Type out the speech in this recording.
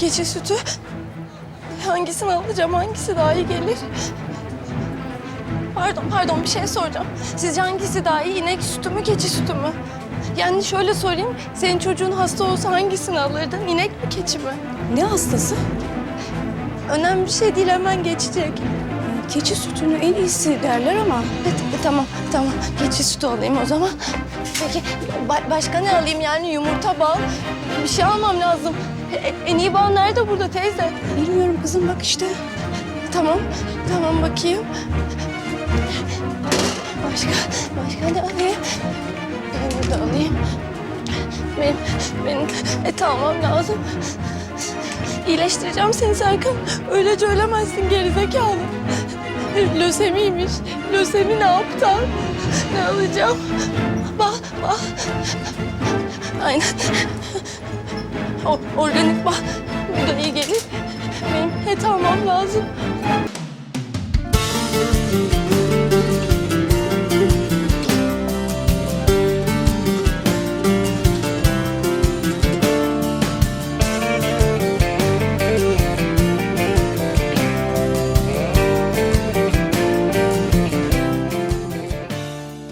keçi sütü. Hangisini alacağım, hangisi daha iyi gelir? Pardon, pardon bir şey soracağım. Sizce hangisi daha iyi, inek sütü mü, keçi sütü mü? Yani şöyle sorayım, senin çocuğun hasta olsa hangisini alırdın, inek mi, keçi mi? Ne hastası? Önemli bir şey değil, hemen geçecek. Keçi sütünü en iyisi derler ama. E, t- tamam, tamam. Keçi sütü alayım o zaman. Peki ba- başka ne alayım yani yumurta, bal? Bir şey almam lazım. E- en iyi bal nerede burada teyze? Bilmiyorum kızım bak işte. Tamam, tamam bakayım. Başka, başka ne alayım? Ben burada alayım. Benim, benim et almam lazım. İyileştireceğim seni Serkan. Öylece ölemezsin gerizekalı. Lösemiymiş. Lösemi ne yaptı? Ne alacağım? Bal, bal. Aynen. O, organik bal. Bu da iyi gelir. Benim et almam lazım.